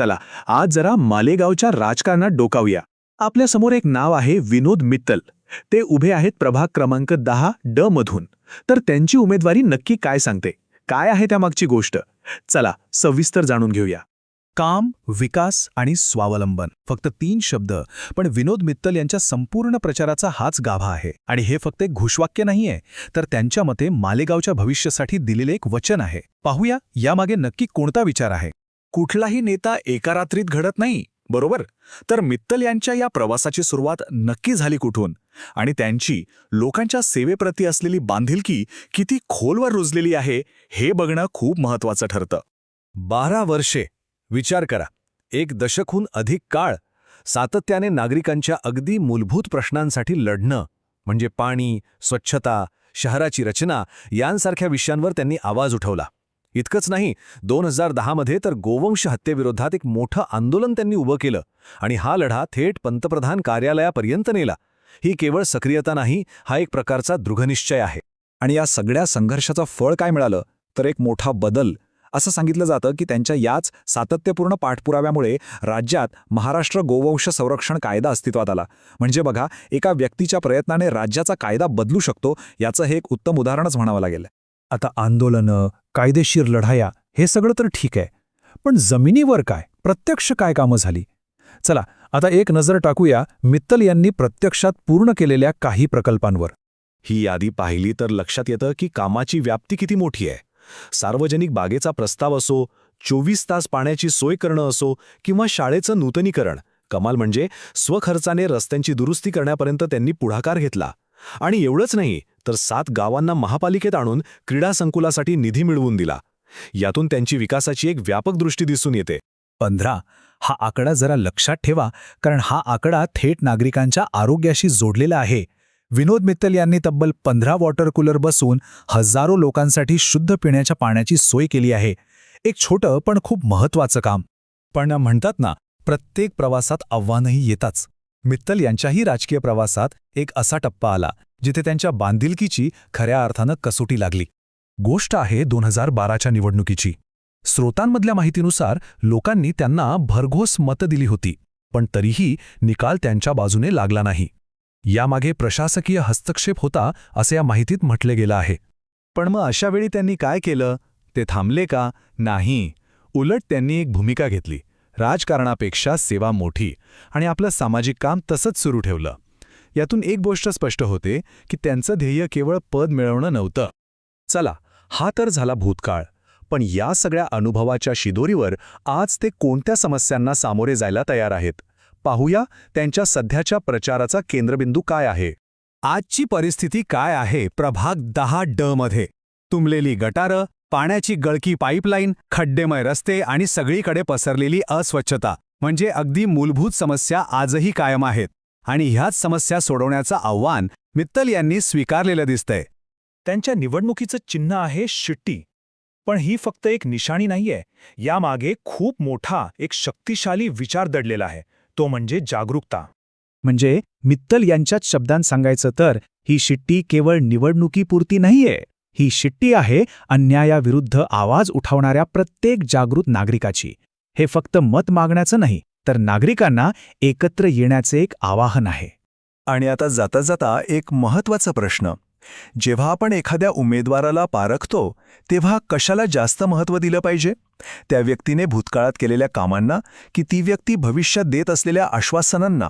चला आज जरा मालेगावच्या राजकारणात डोकावूया. आपल्यासमोर एक नाव आहे विनोद मित्तल. ते उभे आहेत प्रभाग क्रमांक दहा ड मधून. तर त्यांची उमेदवारी नक्की काय सांगते? काय आहे त्यामागची गोष्ट? चला सविस्तर जाणून घेऊया. काम विकास आणि स्वावलंबन. फक्त तीन शब्द पण विनोद मित्तल यांच्या संपूर्ण प्रचाराचा हाच गाभा आहे. आणि हे फक्त एक घोषवाक्य नाहीये तर त्यांच्या मते मालेगावच्या भविष्यासाठी दिलेले एक वचन आहे. पाहूया यामागे नक्की कोणता विचार आहे? कुठलाही नेता एका रात्रीत घडत नाही बरोबर? तर मित्तल यांच्या या प्रवासाची सुरुवात नक्की झाली कुठून? आणि त्यांची लोकांच्या सेवेप्रती असलेली बांधिलकी किती खोलवर रुजलेली आहे हे बघणं खूप महत्वाचं ठरतं. बारा वर्षे विचार करा. एक दशकहून अधिक काळ सातत्याने नागरिकांच्या अगदी मूलभूत प्रश्नांसाठी लढणं म्हणजे पाणी स्वच्छता शहराची रचना यांसारख्या विषयांवर त्यांनी आवाज उठवला. इतकंच नाही दोन हजार दहामध्ये तर गोवंश हत्येविरोधात एक मोठं आंदोलन त्यांनी उभं केलं आणि हा लढा थेट पंतप्रधान कार्यालयापर्यंत नेला. ही केवळ सक्रियता नाही हा एक प्रकारचा दृढनिश्चय आहे. आणि या सगळ्या संघर्षाचं फळ काय मिळालं? तर एक मोठा बदल. असं सांगितलं जातं की त्यांच्या याच सातत्यपूर्ण पाठपुराव्यामुळे राज्यात महाराष्ट्र गोवंश संरक्षण कायदा अस्तित्वात आला. म्हणजे बघा एका व्यक्तीच्या प्रयत्नाने राज्याचा कायदा बदलू शकतो याचं हे एक उत्तम उदाहरणच म्हणावं लागेल. आता आंदोलनं कायदेशीर लढाया हे सगळं तर ठीक आहे. पण जमिनीवर काय? प्रत्यक्ष काय कामं झाली? चला आता एक नजर टाकूया मित्तल यांनी प्रत्यक्षात पूर्ण केलेल्या काही प्रकल्पांवर. ही यादी पाहिली तर लक्षात येतं की कामाची व्याप्ती किती मोठी आहे. सार्वजनिक बागेचा प्रस्ताव असो चोवीस तास पाण्याची सोय करणं असो किंवा शाळेचं नूतनीकरण कमाल म्हणजे स्वखर्चाने रस्त्यांची दुरुस्ती करण्यापर्यंत त्यांनी पुढाकार घेतला. आणि एवढंच नाही तर सात गावांना महापालिकेत आणून क्रीडा संकुलासाठी निधी मिळवून दिला. यातून त्यांची विकासाची एक व्यापक दृष्टी दिसून येते. पंधरा हा आकडा जरा लक्षात ठेवा कारण हा आकडा थेट नागरिकांच्या आरोग्याशी जोडलेला आहे. विनोद मित्तल यांनी तब्बल पंधरा वॉटर कूलर बसवून हजारो लोकांसाठी शुद्ध पिण्याच्या पाण्याची सोय केली आहे. एक छोटं पण खूप महत्वाचं काम. पण म्हणतात ना प्रत्येक प्रवासात आव्हानही येताच. मित्तल यांच्याही राजकीय प्रवासात एक असा टप्पा आला जिथे त्यांच्या बांधिलकीची खऱ्या अर्थानं कसोटी लागली. गोष्ट आहे दोन हजार बाराच्या निवडणुकीची. स्रोतांमधल्या माहितीनुसार लोकांनी त्यांना भरघोस मतं दिली होती पण तरीही निकाल त्यांच्या बाजूने लागला नाही. यामागे प्रशासकीय हस्तक्षेप होता असे या माहितीत म्हटले गेलं आहे. पण मग अशावेळी त्यांनी काय केलं? ते थांबले का? नाही. उलट त्यांनी एक भूमिका घेतली. राजकारणापेक्षा सेवा मोठी आणि आपलं सामाजिक काम तसंच सुरू ठेवलं. यातून एक गोष्ट स्पष्ट होते की त्यांचं ध्येय केवळ पद मिळवणं नव्हतं. चला हा तर झाला भूतकाळ पण या सगळ्या अनुभवाच्या शिदोरीवर आज ते कोणत्या समस्यांना सामोरे जायला तयार आहेत? पाहूया त्यांच्या सध्याच्या प्रचाराचा केंद्रबिंदू काय आहे. आजची परिस्थिती काय आहे प्रभाग दहा ड मध्ये? तुंबलेली गटारं पाण्याची गळकी पाईपलाईन खड्डेमय रस्ते आणि सगळीकडे पसरलेली अस्वच्छता म्हणजे अगदी मूलभूत समस्या आजही कायम आहेत. आणि ह्याच समस्या सोडवण्याचं आव्हान मित्तल यांनी स्वीकारलेलं दिसतंय. त्यांच्या निवडणुकीचं चिन्ह आहे शिट्टी. पण ही फक्त एक निशाणी नाहीये. यामागे खूप मोठा एक शक्तिशाली विचार दडलेला आहे. तो म्हणजे जागरूकता. म्हणजे मित्तल यांच्याच शब्दांत सांगायचं तर ही शिट्टी केवळ निवडणुकीपुरती नाहीये. ही शिट्टी आहे अन्यायाविरुद्ध आवाज उठवणाऱ्या प्रत्येक जागृत नागरिकाची. हे फक्त मत मागण्याचं नाही तर नागरिकांना एकत्र येण्याचे एक आवाहन आहे. आणि आता जाता जाता एक महत्त्वाचा प्रश्न. जेव्हा आपण एखाद्या उमेदवाराला पारखतो तेव्हा कशाला जास्त महत्त्व दिलं पाहिजे? त्या व्यक्तीने भूतकाळात केलेल्या कामांना की ती व्यक्ती भविष्यात देत असलेल्या आश्वासनांना?